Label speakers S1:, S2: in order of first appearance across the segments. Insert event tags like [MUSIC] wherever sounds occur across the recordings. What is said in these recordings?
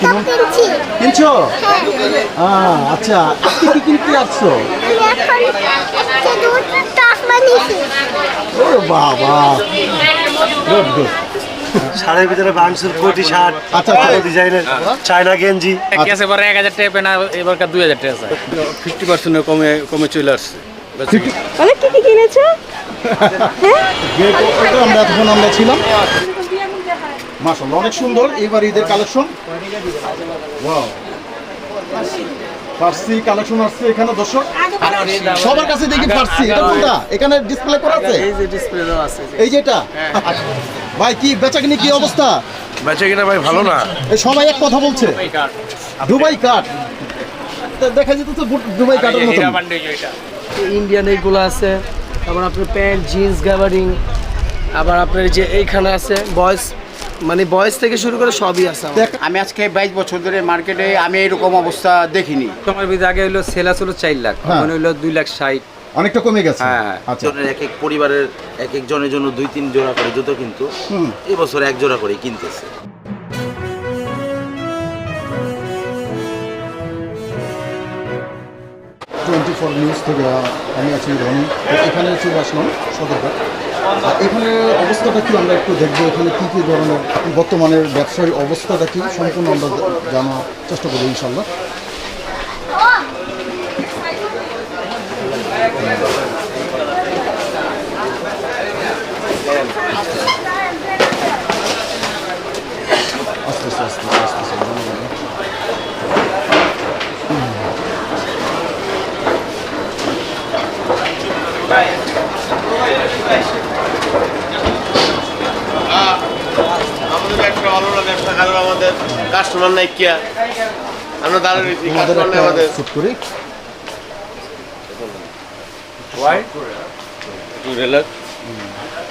S1: সব কিনছি। হ্যাঁ
S2: আচ্ছা আজকে কি কিনতে আসছো ও বাবা। গুড গুড
S3: শাড়ির ভিতরে বাংসুর কোটি শার্ট
S2: আচ্ছা, আচ্ছা।
S3: ডিজাইনের চায়না গেঞ্জি।
S4: কেসে পরে এক হাজার টাকা পেনা এবারকার দুই হাজার টাকা ফিফটি পার্সেন্ট কমে কমে চলে আসছে
S5: অনেক কি কি কিনেছো? [LAUGHS]
S2: আমরা এতক্ষণ আমরা ছিলাম অনেক সুন্দর। এবার ঈদের কালেকশন। ওয়াও ফার্সি কালেকশন আসছে এখানে দর্শক। সবার কাছে দেখি ফার্সি এটা কোনটা? এখানে ডিসপ্লে করা আছে?
S4: এই যে ডিসপ্লে দেওয়া আছে
S2: এই যেটা ভাই কি বেচাকিনি কি অবস্থা?
S3: বেচে কিনা ভাই ভালো না।
S2: সবাই এক কথা বলছে। দুবাই কাঠ তা দেখা যেত তো দুবাই মতো
S6: ইন্ডিয়ান এইগুলো আছে। তারপর আপনার প্যান্ট জিন্স গাবারিং আবার আপনার যে এইখানে আছে বয়েস মানে বয়স থেকে শুরু করে সবই আছে
S2: দেখ
S7: আমি আজকে বাইশ বছর ধরে মার্কেটে আমি এরকম অবস্থা দেখিনি।
S4: তোমার বিধি আগে হইল সেলা ছিল চার লাখ
S2: হ্যাঁ।
S4: এখন হইল দুই লাখ ষাট।
S2: অনেকটা কমে গেছে।
S4: হ্যাঁ।
S2: আচ্ছা।
S8: জনের এক এক পরিবারের এক এক জনের জন্য দুই তিন জোড়া করে জুতো কিন্তু
S2: হুম।
S8: এবছর এক জোড়া করে কিনতেছে।
S2: টোয়েন্টি ফোর নিউজ থেকে আমি আছি রনি। এখানে চলে আসলাম সদরঘাট। এখানে অবস্থাটা কি? আমরা একটু দেখব এখানে কী কী ধরনের বর্তমানের ব্যবসায়ী অবস্থাটা কি? সম্পূর্ণ আমরা জানার চেষ্টা করব ইনশাল্লাহ আস্তে আস্তে আস্তে আস্তে আস্তে আস্তে জানা যাবে।
S3: আমাদের ব্যবসা ভালো না ব্যবসা কারণ আমাদের কাস্টমার নাই কিয়া। আমরা দাঁড়িয়ে রয়েছি কাস্টমার নাই আমাদের।
S2: শুট করি।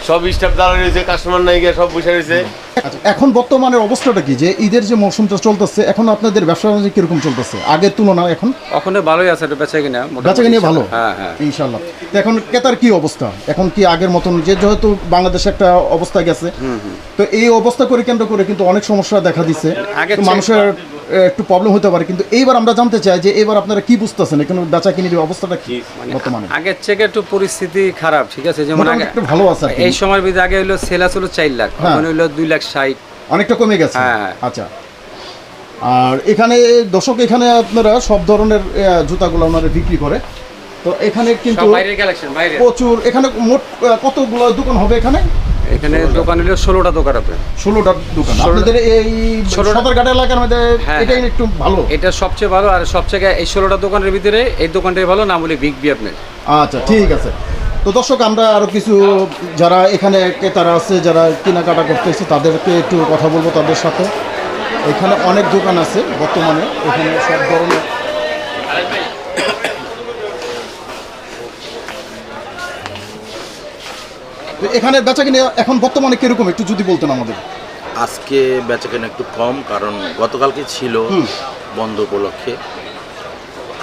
S3: সব স্টাফ দাঁড়িয়ে রয়েছে কাস্টমার নাই গিয়ে সব বসে রয়েছে।
S2: আচ্ছা এখন বর্তমানের অবস্থাটা কি? যে ঈদের যে মৌসুমটা চলতেছে এখন আপনাদের ব্যবসা বাণিজ্য কীরকম চলতেছে? আগের তুলনায় এখন?
S4: ওখানে ভালোই আছে এটা বেচা কিনা
S2: বেচা কিনে ভালো?
S4: হ্যাঁ হ্যাঁ।
S2: ইনশাল্লাহ তো এখন ক্রেতার কি অবস্থা? এখন কি আগের মতন যে যেহেতু বাংলাদেশে একটা অবস্থা গেছে তো এই অবস্থা করে কেন্দ্র করে কিন্তু অনেক সমস্যা দেখা দিচ্ছে
S4: চেয়ে-
S2: মানুষের একটু প্রবলেম হতে পারে। কিন্তু এইবার আমরা জানতে চাই যে এবার আপনারা কি বুঝতেছেন? এখানে বেচা কিনির অবস্থাটা কি বর্তমানে?
S4: আগের থেকে একটু পরিস্থিতি খারাপ ঠিক আছে? যেমন আগে
S2: একটু ভালো আছে
S4: এই সময় বিধি আগে হইল সেলা ছিল চার লাখ। এখন হইল দুই লাখ ষাট।
S2: অনেকটা কমে গেছে?
S4: হ্যাঁ।
S2: আচ্ছা। আর এখানে দর্শক এখানে আপনারা সব ধরনের জুতাগুলো ওনারা বিক্রি করে। তো এখানে কিন্তু
S4: বাইরের কালেকশন বাইরে
S2: প্রচুর এখানে মোট কতগুলো দোকান হবে এখানে?
S4: এখানে দোকান হইল ষোলোটা দোকান আছে।
S2: ষোলোটা দোকান। আপনাদের এই সদরঘাট এলাকার মধ্যে
S4: হ্যাঁ,
S2: এটাই
S4: হ্যাঁ।
S2: একটু ভালো?
S4: এটা সবচেয়ে ভালো আর সবচেয়ে এই ষোলোটা দোকানের ভিতরে এই দোকানটাই ভালো নাম বলি বিগ বি আপনার।
S2: আচ্ছা ঠিক আছে। তো দর্শক আমরা আরও কিছু যারা এখানে ক্রেতারা আছে যারা কেনাকাটা করতেছে তাদেরকে একটু কথা বলব তাদের সাথে। এখানে অনেক দোকান আছে বর্তমানে। এখানে সব ধরনের এখানে বেচা কিনে এখন বর্তমানে কীরকম একটু যদি বলতেন আমাদের?
S8: আজকে বেচাকেনা একটু কম কারণ গতকালকে ছিল বন্ধ উপলক্ষে।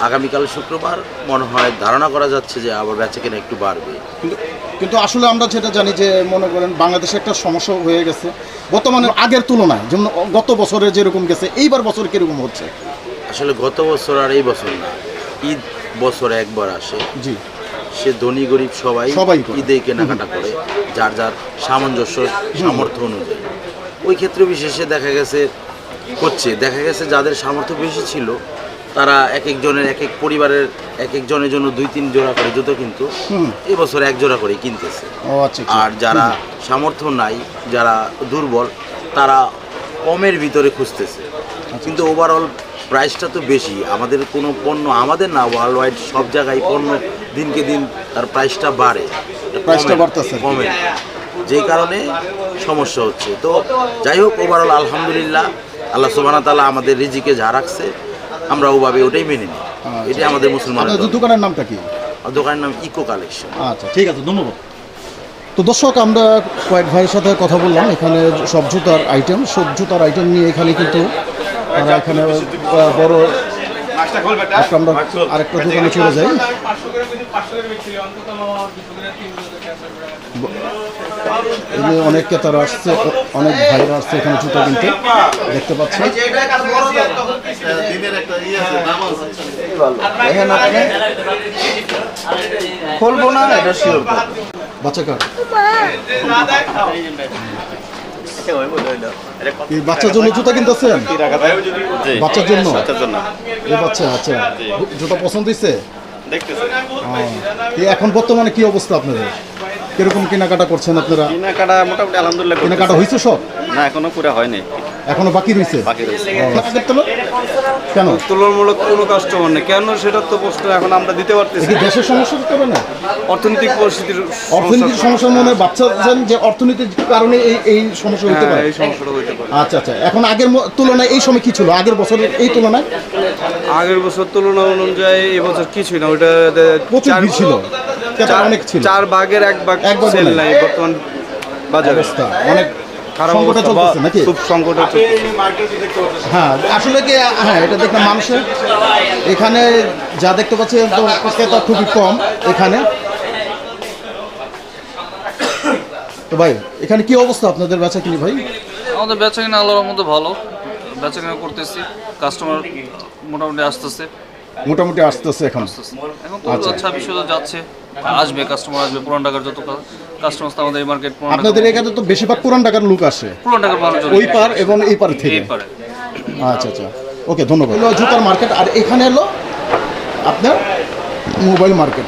S8: আগামীকাল শুক্রবার মনে হয় ধারণা করা যাচ্ছে যে আবার বেচাকেনা একটু বাড়বে।
S2: কিন্তু কিন্তু আসলে আমরা যেটা জানি যে মনে করেন বাংলাদেশে একটা সমস্যা হয়ে গেছে। বর্তমানে আগের তুলনায় যেমন গত বছরে যেরকম গেছে এইবার বছর কীরকম হচ্ছে?
S8: আসলে গত বছর আর এই বছর না ঈদ বছরে একবার আসে।
S2: জি।
S8: সে ধনী গরিব সবাই
S2: সবাই
S8: ঈদে কেনাকাটা করে যার যার সামঞ্জস্য সামর্থ্য অনুযায়ী। ওই ক্ষেত্রে বিশেষে দেখা গেছে হচ্ছে দেখা গেছে যাদের সামর্থ্য বেশি ছিল তারা এক একজনের এক এক পরিবারের এক একজনের জন্য দুই তিন জোড়া করে জুতো কিন্তু এবছর এক জোড়া করে কিনতেছে।
S2: আচ্ছা আচ্ছা।
S8: আর যারা সামর্থ্য নাই যারা দুর্বল তারা কমের ভিতরে খুঁজতেছে। কিন্তু ওভারঅল প্রাইসটা তো বেশি। আমাদের কোনো পণ্য আমাদের না ওয়ার্ল্ড ওয়াইড সব জায়গায় পণ্য দিনকে দিন তার প্রাইসটা বাড়ে।
S2: প্রাইসটা বাড়তেছে।
S8: কমে। যেই কারণে সমস্যা হচ্ছে। তো যাই হোক ওভারঅল আলহামদুলিল্লাহ আল্লাহ সুবাহ তালা আমাদের রিজিকে যা রাখছে আমরা ওভাবে ওটাই মেনে নিই। এটাই আমাদের মুসলমান
S2: দোকানের নামটা কি?
S8: দোকানের নাম ইকো কালেকশন
S2: আচ্ছা ঠিক আছে ধন্যবাদ। তো দর্শক আমরা কয়েক ভাইয়ের সাথে কথা বললাম। এখানে সব জুতার আইটেম সব জুতার আইটেম নিয়ে এখানে কিন্তু তারা এখানে বড় একটু আমরা আরেকটা দোকানে চলে যাই এই যে অনেক ক্রেতারা আসছে অনেক ভাইরা আসছে এখানে জুতো কিনতে দেখতে
S7: আপনি খুলবো না এটা শিওর
S2: বাচ্চা কার এই বাচ্চার জন্য জুতা কিনতেছেন বাচ্চার জন্য? এই বাচ্চা আচ্ছা। জুতা পছন্দ হয়েছে এই এখন বর্তমানে কি অবস্থা আপনাদের? কীরকম কেনাকাটা করছেন আপনারা?
S4: কেনাকাটা মোটামুটি আলহামদুলিল্লাহ
S2: কেনাকাটা হয়েছে সব?
S4: না এখনও পুরো হয়নি।
S2: এখনও বাকি রয়েছে? কেন?
S4: তুলনামূলক কোনো কাস্টমার নেই। কেন? সেটা তো প্রশ্ন এখন আমরা দিতে পারতেছি
S2: দেশের সমস্যা করে না?
S4: অর্থনৈতিক পরিস্থিতির
S2: অর্থনৈতিক সমস্যার মনে হয় বাচ্চা যেন যে অর্থনৈতিক কারণে এই এই সমস্যা হতে পারে।
S4: এই সমস্যাটা হইতে পারে।
S2: আচ্ছা আচ্ছা। এখন আগের তুলনায় এই সময় কি ছিল? আগের বছরের এই তুলনায়?
S4: আগের বছর তুলনা অনুযায়ী এবছর কিছুই না ওইটা
S2: প্রচুর ছিল। অনেক ছিল।
S4: চার ভাগের এক ভাগ
S2: এক ভাগও
S4: সেল
S2: নাই।
S4: নাই বর্তমান বাজারে।
S2: অবস্থা। অনেক
S4: খারাপ অবস্থা? খুব সংকটে।
S2: হ্যাঁ আসলে কি হ্যাঁ এটা দেখলাম মানুষের। এখানে যা দেখতে পাচ্ছি তো ক্রেতা খুবই কম এখানে। তো ভাই এখানে কি অবস্থা আপনাদের বেচা কিনি ভাই?
S9: আমাদের বেচা কিনা আল্লাহর মধ্যে ভালো। বেচা কিনা করতেছি। কাস্টমার মোটামুটি আসতেছে।
S2: মোটামুটি আসতেছে এখন।
S9: ছাব্বিশ যাচ্ছে আসবে কাস্টমার আসবে পুরান ঢাকার যত কাস্টমার আমাদের এই মার্কেট
S2: আপনাদের এখানে তো বেশিরভাগ পুরান টাকার লোক আসে।
S9: পুরান ঢাকার
S2: ওই পার এবং এই পার থেকে। আচ্ছা আচ্ছা। ওকে ধন্যবাদ। জুতার মার্কেট আর এখানে এলো আপনার মোবাইল মার্কেট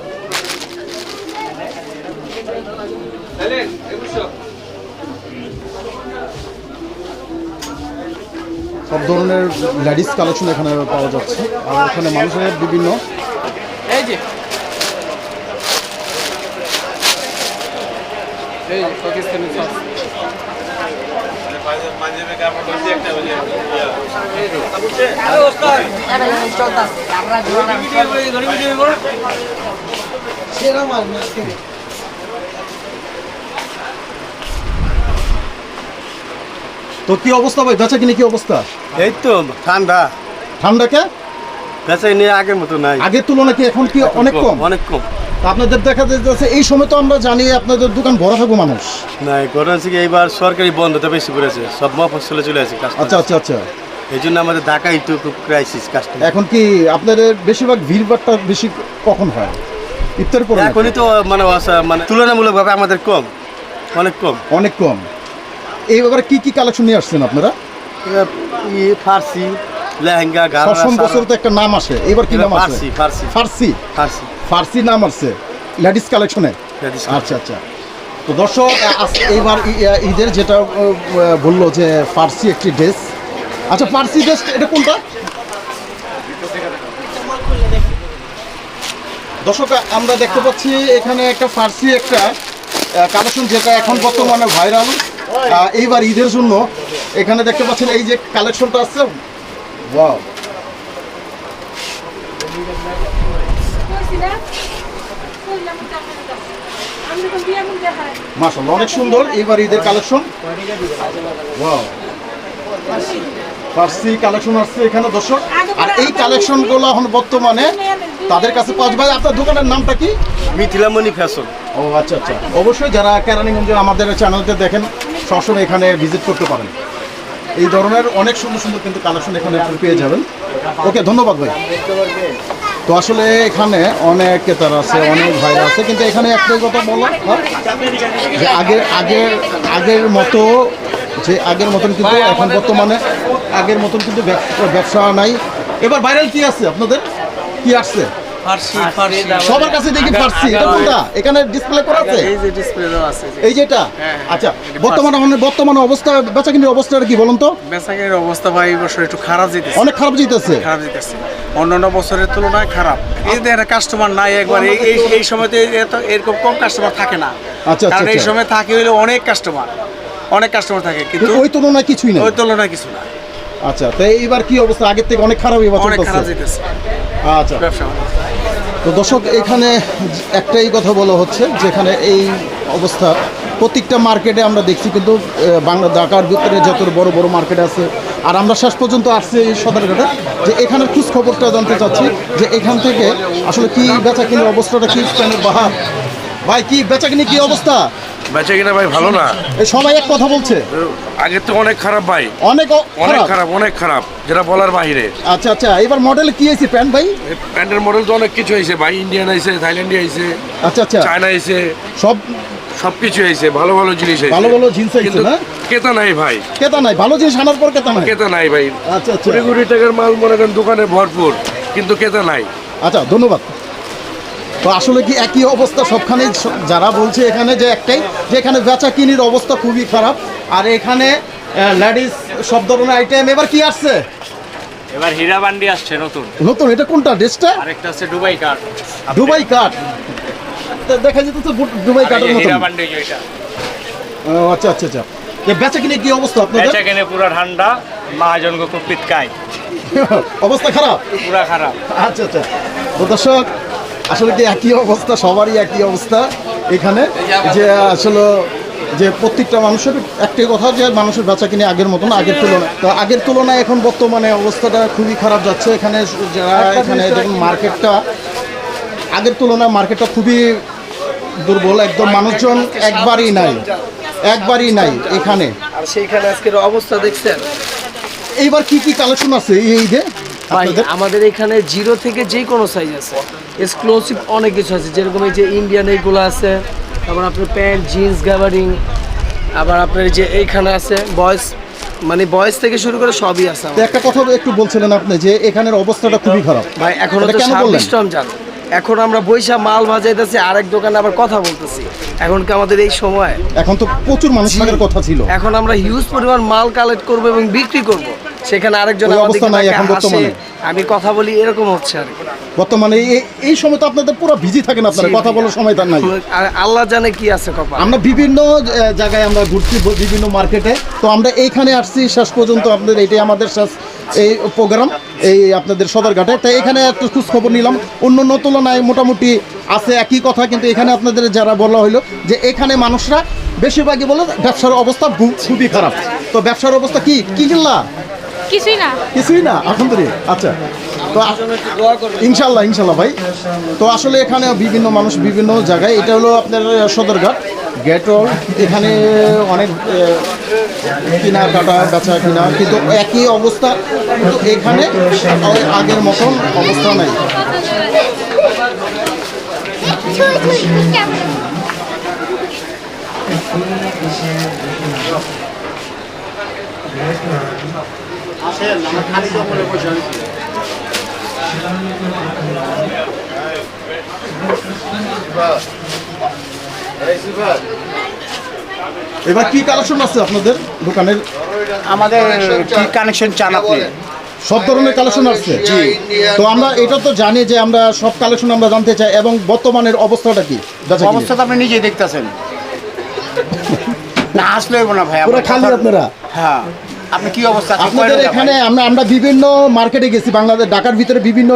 S2: সব ধরনের লেডিস কালেকশন এখানে পাওয়া যাচ্ছে আর এখানে মানুষের বিভিন্ন
S6: এই যে এই পাকিস্তানি সস
S3: পাঞ্জাবি কাপড় হচ্ছে একটা ওই যে, ইয়া,
S2: তো কি অবস্থা ভাই? বেচা কিনে কি অবস্থা?
S3: এই তো ঠান্ডা।
S2: ঠান্ডা কে?
S3: বেচাই নিয়ে আগের মতো নাই।
S2: আগের তুলনায় কি এখন কি অনেক কম
S3: অনেক কম।
S2: আপনাদের দেখা যাচ্ছে এই সময় তো আমরা জানি আপনাদের দোকান ভরা থাকব মানুষ।
S3: নাই ঘটনা হচ্ছে কি এইবার সরকারি বন্ধটা বেশি পড়েছে সব মফসলে চলে আসে
S2: আচ্ছা আচ্ছা আচ্ছা।
S3: এই জন্য আমাদের ঢাকায় একটু খুব ক্রাইসিস কাস্টমার
S2: এখন কি আপনাদের বেশিরভাগ ভিড়ভাড়টা বেশি কখন হয়? ইফতার পরে
S3: এখনই তো মানে মানে তুলনামূলকভাবে আমাদের কম। অনেক কম।
S2: অনেক কম। এই ব্যাপারে কি কি কালেকশন নিয়ে আসছেন আপনারা?
S3: ফার্সি লেহেঙ্গা
S2: সব বছর তো একটা নাম আসে। এবার কি নাম আসে?
S3: ফার্সি ফার্সি।
S2: ফার্সি?
S3: ফার্সি।
S2: নাম আসছে। লেডিস কালেকশনে আচ্ছা আচ্ছা। তো দর্শক এইবার ঈদের যেটা বলল যে ফার্সি একটি ড্রেস আচ্ছা ফার্সি ড্রেস এটা কোনটা? দর্শক আমরা দেখতে পাচ্ছি এখানে একটা ফার্সি একটা কালেকশন যেটা এখন বর্তমানে ভাইরাল এইবার ঈদের জন্য এখানে দেখতে পাচ্ছেন এই যে কালেকশনটা আছে। ওয়াও অনেক সুন্দর এবার ঈদের কালেকশন ওয়াও কালেকশন আসছে এখানে দর্শক। আর এই কালেকশনগুলো এখন বর্তমানে তাদের কাছে পাঁচ ভাই আপনার দোকানের নামটা কি?
S3: মিথিলামণি ফ্যাশন
S2: ও আচ্ছা আচ্ছা। অবশ্যই যারা কেরানীগঞ্জে আমাদের চ্যানেলতে দেখেন সবসময় এখানে ভিজিট করতে পারেন। এই ধরনের অনেক সুন্দর সুন্দর কিন্তু কালেকশন এখানে পেয়ে যাবেন। ওকে, ধন্যবাদ ভাই। তো আসলে এখানে অনেক ক্রেতার আছে, অনেক ভাইরা আছে, কিন্তু এখানে একটাই কথা বলো? যে আগের আগের আগের মতো, যে আগের মতন কিন্তু এখন বর্তমানে আগের মতন কিন্তু ব্যবসা নাই। এবার ভাইরাল কি আছে আপনাদের? কি আসছে?
S6: ফার্সি ফার্সি।
S2: সবার কাছে দেখি ফার্সি। এটা কোনটা? এখানে ডিসপ্লে করা আছে?
S6: এই যে ডিসপ্লে দেওয়া আছে
S2: এই যেটা?
S6: হ্যাঁ,
S2: আচ্ছা বর্তমানে মানে বর্তমানে অবস্থা বেচা কিনির অবস্থাটা কি বলুন তো?
S6: বেচাকের অবস্থা ভাই এই বছর একটু খারাপ যেতেছে
S2: অনেক খারাপ যেতেছে
S6: খারাপ যেতেছে অন্যান্য বছরের তুলনায় খারাপ। এই যে কাস্টমার নাই একবার এই এই সময়তে এত এরকম কম কাস্টমার থাকে না।
S2: আচ্ছা,
S6: কারণ এই
S2: আচ্ছা।
S6: সময় থাকে হইলে অনেক কাস্টমার অনেক কাস্টমার থাকে কিন্তু
S2: ওই তুলনায় কিছুই নেই।
S6: ওই তুলনায় কিছু না।
S2: আচ্ছা তো এইবার কি অবস্থা? আগের থেকে অনেক খারাপ এবার
S6: অনেক খারাপ যেতেছে
S2: আচ্ছা।
S6: ব্যবসা
S2: তো দর্শক, এখানে একটাই কথা বলা হচ্ছে, যেখানে এই অবস্থা। প্রত্যেকটা মার্কেটে আমরা দেখছি কিন্তু বাংলা ঢাকার ভিতরে যত বড় বড় মার্কেট আছে, আর আমরা শেষ পর্যন্ত আসছি এই সদরঘাটে, যে এখানের খোঁজ খবরটা জানতে চাচ্ছি, যে এখান থেকে আসলে কি বেচা কিনে অবস্থাটা কি স্প্যানের বাহার? ভাই, কি বেচা কিনে কি অবস্থা?
S10: বেচে কিনা ভাই ভালো না।
S2: সবাই এক কথা বলছে।
S10: আগের তো অনেক খারাপ ভাই।
S2: অনেক
S10: অনেক
S2: খারাপ?
S10: অনেক খারাপ যেটা বলার বাইরে
S2: আচ্ছা আচ্ছা এবার মডেলে কি হয়েছে প্যান্ট ভাই?
S10: প্যান্টের মডেল তো অনেক কিছু হয়েছে ভাই ইন্ডিয়ান আইছে থাইল্যান্ডে আইছে
S2: আচ্ছা আচ্ছা।
S10: চায়না আইছে
S2: সব
S10: সব কিছু হয়েছে ভালো ভালো জিনিস হয়েছে।
S2: ভালো ভালো জিনিস হয়েছে না?
S10: কেতা নাই ভাই।
S2: কেতা নাই ভালো জিনিস আনার পর কেতা নাই?
S10: কেতা নাই ভাই।
S2: আচ্ছা আচ্ছা।
S10: কোটি টাকার মাল মনে করেন দোকানে ভরপুর কিন্তু কেতা নাই।
S2: আচ্ছা ধন্যবাদ। তো আসলে কি একই অবস্থা সবখানে যারা বলছে এখানে যে একটাই যে এখানে বেচা কিনির অবস্থা খুবই খারাপ। আর এখানে লেডিস সব ধরনের আইটেম এবার কি আসছে?
S4: এবার হীরা বান্ডি আসছে নতুন।
S2: নতুন এটা কোনটা? ড্রেসটা?
S4: আরেকটা আছে দুবাই কার্ড।
S2: দুবাই তো দেখা যেতেছে বু- দুবাই কাঠের মতন।
S4: বান্ডি যেটা
S2: ও, আচ্ছা আচ্ছা আচ্ছা। বেচা কিনে কি অবস্থা আপনাদের?
S4: বেচা কেনে পুরা ঠান্ডা মহাজন গো খুব পিতকাই
S2: অবস্থা খারাপ?
S4: পুরা খারাপ।
S2: আচ্ছা আচ্ছা। তো দর্শক আসলে কি একই অবস্থা? সবারই একই অবস্থা এখানে? যে আসলে যে প্রত্যেকটা মানুষের একটাই কথা যে মানুষের বেচা কিনে আগের মতন আগের তুলনায়। তো আগের তুলনায় এখন বর্তমানে অবস্থাটা খুবই খারাপ যাচ্ছে। এখানে যারা এখানে দেখুন মার্কেটটা আগের তুলনায় মার্কেটটা খুবই দুর্বল একদম মানুষজন একবারই নাই একবারই নাই এখানে।
S6: আর সেইখানে আজকের অবস্থা দেখছেন?
S2: এইবার কি কি কালেকশন আছে এই ঈদে আপনাদের?
S6: আমাদের এখানে জিরো থেকে যে কোনো সাইজ আছে। এক্সক্লুসিভ অনেক কিছু আছে যেরকম এই যে ইন্ডিয়ান এইগুলো আছে তারপর আপনার প্যান্ট জিন্স গ্যাবারিং আবার আপনার যে এইখানে আছে বয়স মানে বয়স থেকে শুরু করে সবই আছে
S2: একটা কথা একটু বলছিলেন আপনি যে এখানের অবস্থাটা খুবই খারাপ।
S6: ভাই এখন তো? ছাব্বিশ এখন আমরা বৈশা মাল বাজাইতেছি আরেক দোকানে আবার কথা বলতেছি। এখন কি আমাদের এই সময়?
S2: এখন তো প্রচুর মানুষের কথা ছিল।
S6: এখন আমরা হিউজ পরিমাণ মাল কালেক্ট করব এবং বিক্রি করব। সেখানে আরেকজন। আমি কথা বলি এরকম হচ্ছে আর
S2: বর্তমানে এই- এই সময় তো আপনাদের পুরো বিজি থাকেন আপনারা কথা বলার সময় তার নাই।
S6: আর আল্লাহ জানে কি আছে কপাল।
S2: আমরা বিভিন্ন জায়গায় আমরা ঘুরছি বিভিন্ন মার্কেটে। তো আমরা এইখানে আসছি শেষ পর্যন্ত আপনাদের এটাই আমাদের শেষ এই প্রোগ্রাম এই আপনাদের সদরঘাটে। তাই এখানে একটু খোঁজ খবর নিলাম। অন্য অন্য তুলনায় মোটামুটি আছে একই কথা কিন্তু এখানে আপনাদের যারা বলা হলো যে এখানে মানুষরা বেশিরভাগই বলে ব্যবসার অবস্থা খুবই খারাপ। তো ব্যবসার অবস্থা কি? কি কিনলা
S1: কিছুই না।
S2: কিছুই না আলহামদুলিল্লাহ। আচ্ছা তো ইনশাল্লাহ ইনশাল্লাহ ভাই। তো আসলে এখানে বিভিন্ন মানুষ বিভিন্ন জায়গায় এটা হলো আপনার সদরঘাট। গেটল এখানে অনেক কিনা কাটা বেচা কিনা কিন্তু একই অবস্থা কিন্তু এখানে আগের মতন অবস্থা নাই। এবার কি কালেকশন আছে আপনাদের দোকানের?
S7: আমাদের কি কানেকশন চান আপনি?
S2: সব ধরনের কালেকশন আসছে তো আমরা এটা তো জানি যে আমরা সব কালেকশন আমরা জানতে চাই এবং বর্তমানের অবস্থাটা কি?
S7: অবস্থা তো আপনি নিজেই দেখতেছেন। [LAUGHS] না আসলে হইব না ভাই
S2: পুরো খালি আপনারা?
S7: হ্যাঁ আপনি কি অবস্থা?
S2: আপনাদের এখানে আমরা আমরা বিভিন্ন মার্কেটে গেছি বাংলাদেশ ঢাকার ভিতরে বিভিন্ন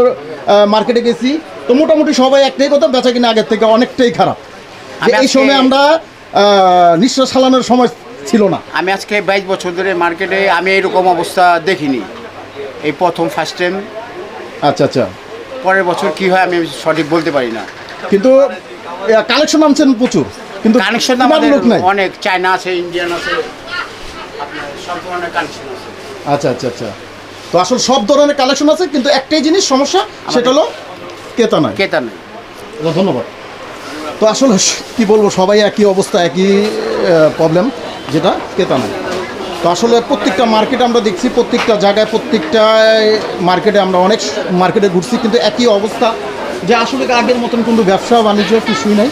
S2: মার্কেটে গেছি। তো মোটামুটি সবাই একটাই কথা বেচা কিনা আগের থেকে অনেকটাই খারাপ। এই সময় আমরা নিঃশ্বাস চালানোর সময় ছিল না।
S7: আমি আজকে বাইশ বছর ধরে মার্কেটে আমি এরকম অবস্থা দেখিনি। এই প্রথম ফার্স্ট টাইম
S2: আচ্ছা আচ্ছা।
S7: পরের বছর কি হয় আমি সঠিক বলতে পারি না।
S2: কিন্তু কালেকশন আনছেন প্রচুর। কিন্তু
S7: কানেকশন আমাদের অনেক চায়না আছে ইন্ডিয়ান আছে আপনার সব ধরনের কানেকশন আছে।
S2: আচ্ছা আচ্ছা আচ্ছা। তো আসলে সব ধরনের কালেকশন আছে কিন্তু একটাই জিনিস সমস্যা সেটা হলো কেতা নয়
S7: কেতা নেই।
S2: ধন্যবাদ। তো আসলে কি বলব সবাই একই অবস্থা একই প্রবলেম যেটা ক্রেতা নয় তো আসলে প্রত্যেকটা মার্কেটে আমরা দেখছি প্রত্যেকটা জায়গায় প্রত্যেকটা মার্কেটে আমরা অনেক মার্কেটে ঘুরছি কিন্তু একই অবস্থা। যে আসলে আগের মতন কিন্তু ব্যবসা বাণিজ্য কিছুই নাই।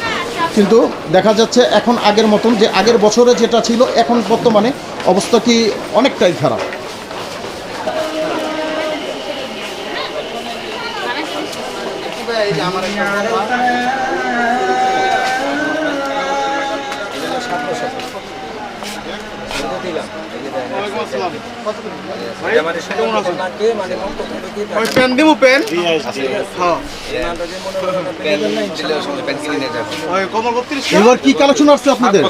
S2: কিন্তু দেখা যাচ্ছে এখন আগের মতন যে আগের বছরে যেটা ছিল, এখন বর্তমানে অবস্থা কি অনেকটাই খারাপ?
S3: পেন
S2: এবার কি কালেকশন আসছে আপনাদের?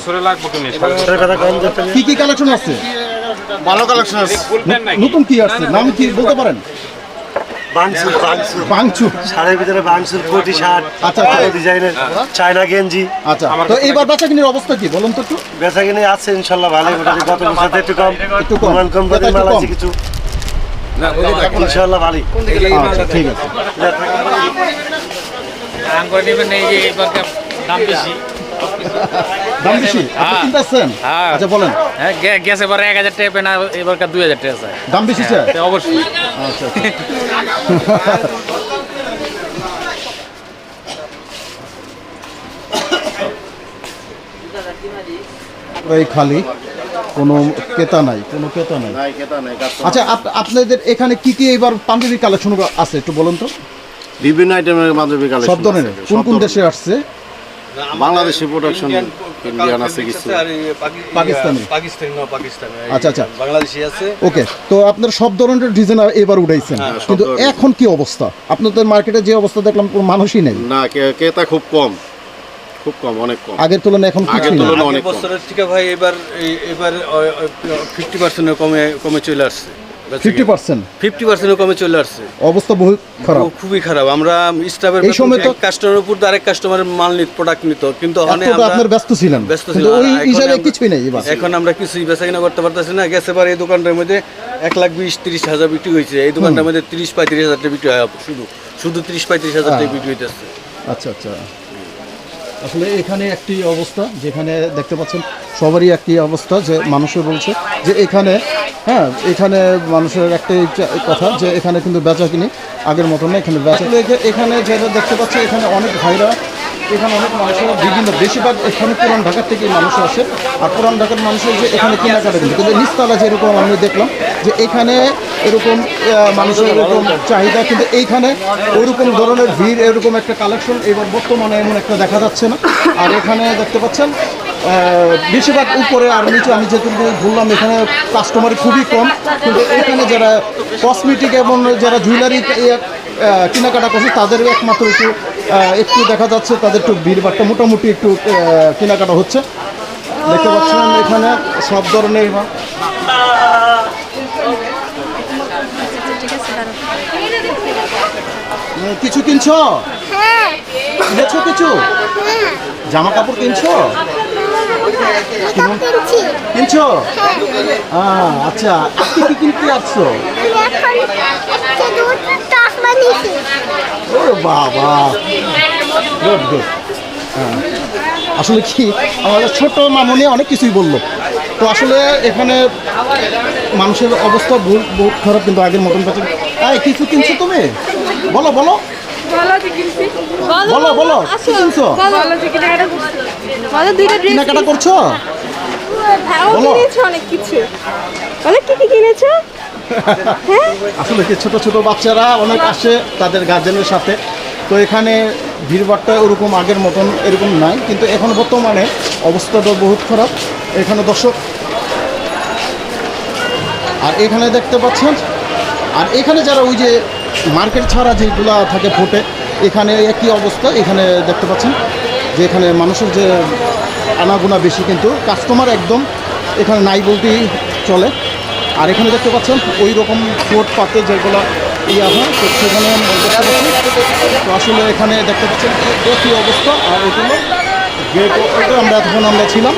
S2: কি কি কালেকশন আসছে?
S3: ভালো কালেকশন আছে
S2: নতুন কি আসছে? নাম কি বলতে পারেন?
S11: বাংসুর বাংসুর।
S2: বাংচু।
S11: শাড়ির ভিতরে বাংসুর কোটি শার্ট
S2: আচ্ছা,
S11: ভালো
S2: আচ্ছা।
S11: ডিজাইনের চায়না গেঞ্জি।
S2: আচ্ছা তো এইবার বেচা কিনির অবস্থা কি বলুন তো একটু?
S11: বেচা কিনে আছে ইনশাল্লাহ ভালো মোটামুটি গত বছর একটু কম।
S2: একটু কম।
S11: কম করে মাল আছে কিছু। ইনশাল্লাহ ভালোই
S2: আচ্ছা ঠিক আছে।
S4: আম করে নেবেন এই যে দাম বেশি।
S2: দাম বেশি? আপনি কিনতে আসছেন?
S4: হ্যাঁ।
S2: আচ্ছা বলেন।
S4: হ্যাঁ গে- এবার এক হাজার টাকা এবারকার দুই হাজার টাকা চাই।
S2: দাম বেশি স্যার
S4: অবশ্যই।
S2: আচ্ছা আচ্ছা। এই খালি কোনো ক্রেতা নাই কোনো ক্রেতা নাই।
S3: নাই কেতা নাই
S2: আচ্ছা আপ- আপনাদের এখানে কি কি এবার পাঞ্জাবি কালেকশন আছে একটু বলুন তো।
S3: বিভিন্ন আইটেমের মাধবী কালেকশন
S2: সব ধরনের। কোন কোন দেশে আসছে?
S3: বাংলাদেশি প্রোডাকশন ইন্ডিয়ান আছে কিছু
S2: পাকিস্তানি?
S10: পাকিস্তানি না পাকিস্তানি।
S2: আচ্ছা আচ্ছা।
S10: বাংলাদেশি আছে।
S2: ওকে তো আপনার সব ধরনের ডিজাইন এবার উঠাইছেন।
S3: হ্যাঁ,
S2: কিন্তু এখন কি অবস্থা? আপনাদের মার্কেটে যে অবস্থা দেখলাম কোনো মানুষই নেই।
S3: না ক্রেতা খুব কম। খুব কম অনেক কম।
S2: আগের তুলনায় এখন
S3: আগের তুলনায় অনেক কম।
S10: বছরের থেকে ভাই এবার এই- এবার ফিফটি পার্সেন্টের কমে কমে চলে আসছে।
S2: Fifty percent.
S10: ফিফটি পার্সেন্টের কমে চলে আসছে।
S2: অবস্থা বহুত খারাপ।
S10: খুবই খারাপ। আমরা স্টাফের
S2: এই সময় তো-
S10: কাস্টমারের উপর দিয়ে আরেক কাস্টমারের মাল নিত প্রোডাক্ট নিত কিন্তু ওখানে
S2: এত তো
S10: আমরা
S2: আপনার ব্যস্ত ছিলেন।
S10: ব্যস্ত ছিলাম।
S2: ওই হিসাবে কিছুই নেই
S10: এখন আমরা কিছুই বেচা কিনা করতে পারতেছি না। গেছে বার এই দোকানটার মধ্যে এক লাখ বিশ তিরিশ হাজার বিক্রি হয়েছে। এই দোকানটার মধ্যে তিরিশ পঁয়ত্রিশ হাজার বিক্রি হয় শুধু। শুধু তিরিশ পঁয়ত্রিশ হাজার। বিক্রি হইতেছে।
S2: আচ্ছা আচ্ছা। আসলে এখানে একটি অবস্থা যেখানে দেখতে পাচ্ছেন সবারই একটি অবস্থা যে মানুষের বলছে যে এখানে হ্যাঁ এখানে মানুষের একটাই কথা যে এখানে কিন্তু বেচা কিনি। আগের মতো না, এখানে বেচা এখানে যেটা দেখতে পাচ্ছি, এখানে অনেক ভাইরা, এখানে অনেক মানুষেরা বিভিন্ন বেশিরভাগ এখানে পুরান ঢাকার থেকে মানুষ আসে। আর পুরান ঢাকার মানুষের যে এখানে কেনাকাটা কিন্তু কিন্তু নিচতলা যেরকম আমি দেখলাম, যে এখানে এরকম মানুষের এরকম চাহিদা, কিন্তু এইখানে ওইরকম ধরনের ভিড়, এরকম একটা কালেকশন এবার বর্তমানে এমন একটা দেখা যাচ্ছে না। আর এখানে দেখতে পাচ্ছেন বেশিরভাগ উপরে আর নিচে আমি যেটুকু বললাম এখানে কাস্টমার খুবই কম কিন্তু এখানে যারা কসমেটিক এবং যারা জুয়েলারি কেনাকাটা করছে তাদের একমাত্র একটু একটু দেখা যাচ্ছে তাদের একটু ভিড় বাট্টা মোটামুটি একটু কেনাকাটা হচ্ছে। দেখতে পাচ্ছিলাম এখানে সব ধরনের কিছু কিনছো?
S1: হ্যাঁ।
S2: কিছু?
S1: হ্যাঁ।
S2: জামা কাপড় কিনছো?
S1: কিনছি?
S2: আহ, আচ্ছা আজকে কি কিনতে আসছো? ও বাবা গুড গুড আসলে কি আমাদের ছোট মামনি অনেক কিছুই বলল। তো আসলে এখানে মানুষের অবস্থা বহু- বহুত খারাপ কিন্তু আগের মতন পাচ্ছে এই কিছু কিনছো তুমি? বলো বলো। বলো বলো কি কিনছো?
S5: বলো দুইটা ড্রেস
S2: কেনাকাটা করছ?
S5: হ্যাঁ
S2: বলো।
S5: কিনেছো অনেক কিছু। বলো কি কি কিনেছো? [LAUGHS]
S2: আসলে কি ছোট ছোট বাচ্চারা অনেক আসে তাদের গার্জেনের সাথে। তো এখানে ভিড়ভাড়টা ওরকম আগের মতন এরকম নাই কিন্তু এখন বর্তমানে অবস্থাটা বহুত খারাপ। এখানে দর্শক আর এখানে দেখতে পাচ্ছেন আর এখানে যারা ওই যে মার্কেট ছাড়া যেগুলা থাকে ফোটে এখানে একই অবস্থা এখানে দেখতে পাচ্ছেন। যে এখানে মানুষের যে আনাগোনা বেশি, কিন্তু কাস্টমার একদম এখানে নাই বলতেই চলে। আর এখানে দেখতে পাচ্ছেন ওই রকম ফোর্ট পাতে যেগুলো ইয়া হয়, তো সেখানে তো আসলে এখানে দেখতে পাচ্ছেন কি অবস্থা। আর এখানে গেট আমরা এতক্ষণ আমরা ছিলাম।